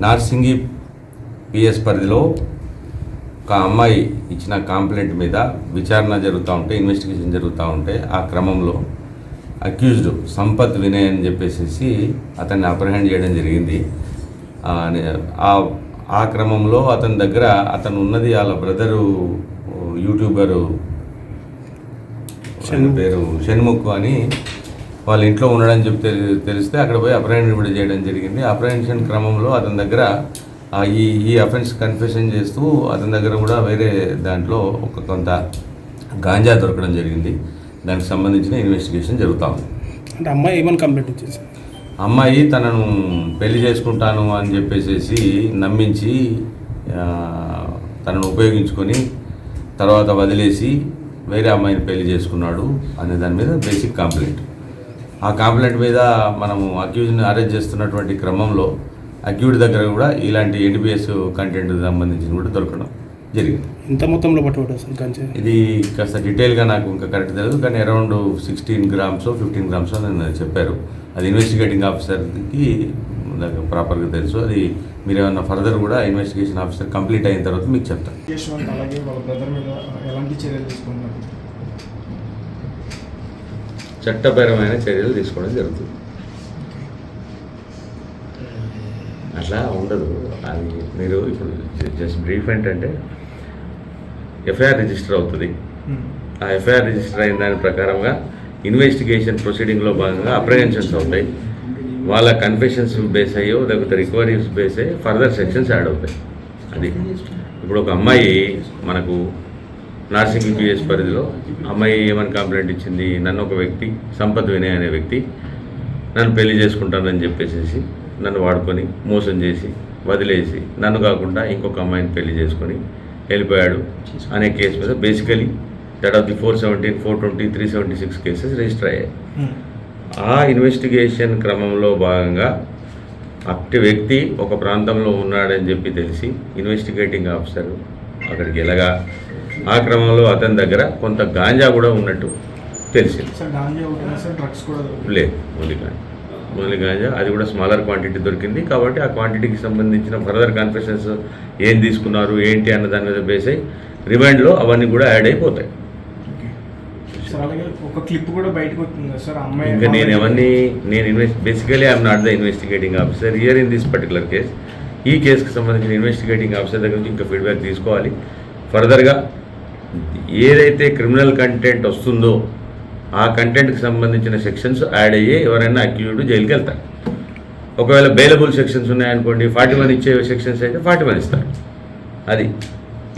Narsingi PS పరిధిలో ఒక అమ్మాయి ఇచ్చిన కంప్లైంట్ మీద విచారణ జరుగుతూ ఉంటే ఇన్వెస్టిగేషన్ జరుగుతూ ఉంటే ఆ క్రమంలో అక్యూజ్డ్ సంపత్ వినయ్ అని చెప్పేసి అతన్ని అప్రహెండ్ చేయడం జరిగింది. ఆ, క్రమంలో అతని దగ్గర అతను ఉన్నది వాళ్ళ బ్రదరు యూట్యూబరు పేరు షణ్ముఖ్ అని వాళ్ళ ఇంట్లో ఉండడని చెప్పి తెలి- తెలిస్తే అక్కడ పోయి అప్రహెండ్ చేయడం జరిగింది. అప్రహెన్షన్ క్రమంలో అతని దగ్గర ఈ ఈ అఫెన్స్ కన్ఫెషన్ చేస్తూ అతని దగ్గర కూడా వేరే దాంట్లో ఒక కొంత గాంజా దొరకడం జరిగింది. దానికి సంబంధించిన ఇన్వెస్టిగేషన్ జరుగుతూ ఉంది. అంటే అమ్మాయి ఏమని కంప్లైంట్ ఇచ్చేసి అమ్మాయి తనను పెళ్ళి చేసుకుంటాను అని చెప్పేసి నమ్మించి తనను ఉపయోగించుకొని తర్వాత వదిలేసి వేరే అమ్మాయిని పెళ్ళి చేసుకున్నాడు అనే దాని మీద బేసిక్ కంప్లైంట్. ఆ కంప్లైంట్ మీద మనము అక్యూజ్ని అరెస్ట్ చేస్తున్నటువంటి క్రమంలో అక్యూడ్ దగ్గర కూడా ఇలాంటి ఎన్టీపీఎస్ కంటెంట్ సంబంధించి కూడా దొరకడం జరిగింది. ఎంత మొత్తంలో గంజా ఇది కాస్త డీటెయిల్గా నాకు ఇంకా కరెక్ట్ తెలియదు కానీ around sixteen grams fifteen grams అని చెప్పారు. అది ఇన్వెస్టిగేటింగ్ ఆఫీసర్కి నాకు ప్రాపర్గా తెలుసు. అది మీరు ఏమన్నా ఫర్దర్ కూడా ఇన్వెస్టిగేషన్ ఆఫీసర్ కంప్లీట్ అయిన తర్వాత మీకు చెప్తాను యశ్వంత్ అలాగే వాళ్ళ బ్రదర్ మీద ఎలాంటి చర్యలు తీసుకుంటున్నారు? చట్టపరమైన చర్యలు తీసుకోవడం జరుగుతుంది. అట్లా ఉండదు. అది మీరు ఇప్పుడు జస్ట్ బ్రీఫ్ ఏంటంటే ఎఫ్ఐఆర్ రిజిస్టర్ అవుతుంది. ఆ ఎఫ్ఐఆర్ రిజిస్టర్ అయిన దాని ప్రకారంగా ఇన్వెస్టిగేషన్ ప్రొసీడింగ్లో భాగంగా అప్రహెన్షన్స్ అవుతాయి. వాళ్ళ కన్ఫెషన్స్ బేస్ అయ్యో లేకపోతే రికవరీస్ బేస్ అయ్యి ఫర్దర్ సెక్షన్స్ యాడ్ అవుతాయి. అది. ఇప్పుడు ఒక అమ్మాయి మనకు నార్సింగ్ పిఎస్ పరిధిలో అమ్మాయి ఏమని కంప్లైంట్ ఇచ్చింది? నన్ను ఒక వ్యక్తి సంపత్ వినయ్ అనే వ్యక్తి నన్ను పెళ్ళి చేసుకుంటానని చెప్పేసి నన్ను వాడుకొని మోసం చేసి వదిలేసి నన్ను కాకుండా ఇంకొక అమ్మాయిని పెళ్ళి చేసుకొని వెళ్ళిపోయాడు అనే కేసు మీద basically that of the four seventeen four twenty three seventy six cases register అయ్యాయి ఆ ఇన్వెస్టిగేషన్ క్రమంలో భాగంగా అట్టి వ్యక్తి ఒక ప్రాంతంలో ఉన్నాడని చెప్పి తెలిసి ఇన్వెస్టిగేటింగ్ ఆఫీసర్ అక్కడికి వెళ్ళగా ఆ క్రమంలో అతని దగ్గర కొంత గాంజా కూడా ఉన్నట్టు తెలిసింది. లేదు ఓన్లీ గాంజా. ఓన్లీ గాంజా. అది కూడా స్మాలర్ క్వాంటిటీ దొరికింది కాబట్టి ఆ క్వాంటిటీకి సంబంధించిన ఫర్దర్ కన్ఫెషన్స్ ఏం తీసుకున్నారు ఏంటి అన్న దాని మీద బేస్ అయ్యి రిమైండ్లో అవన్నీ కూడా యాడ్ అయిపోతాయి. ఒక క్లిప్ కూడా బయటకు వచ్చింది సార్? అమ్మాయి ఇంకా నేను ఎవరిని నేను invest basically I'm not the investigating officer here in this particular case ఈ కేసుకి సంబంధించిన ఇన్వెస్టిగేటింగ్ ఆఫీసర్ దగ్గర నుంచి ఇంకా ఫీడ్బ్యాక్ తీసుకోవాలి. ఫర్దర్గా ఏదైతే క్రిమినల్ కంటెంట్ వస్తుందో ఆ కంటెంట్కి సంబంధించిన సెక్షన్స్ యాడ్ అయ్యి ఎవరైనా అక్యూజ్డ్ జైలుకి వెళ్తారు. ఒకవేళ బెయిలబుల్ సెక్షన్స్ ఉన్నాయనుకోండి ఫార్టీ వన్ ఇచ్చే సెక్షన్స్ అయితే ఫార్టీ వన్ ఇస్తారు. అది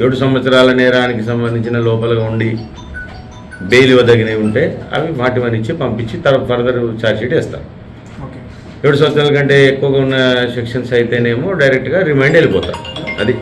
ఏడు సంవత్సరాల నేరానికి సంబంధించిన లోపలగా ఉండి బెయిల్ ఇవ్వదగినవి ఉంటే అవి ఫార్టీ వన్ ఇచ్చి పంపించి తర్వాత ఫర్దర్ ఛార్జ్షీట్ వేస్తారు. ఏడు సంవత్సరాల కంటే ఎక్కువగా ఉన్న సెక్షన్స్ అయితేనేమో డైరెక్ట్గా రిమైండ్ వెళ్ళిపోతారు. అది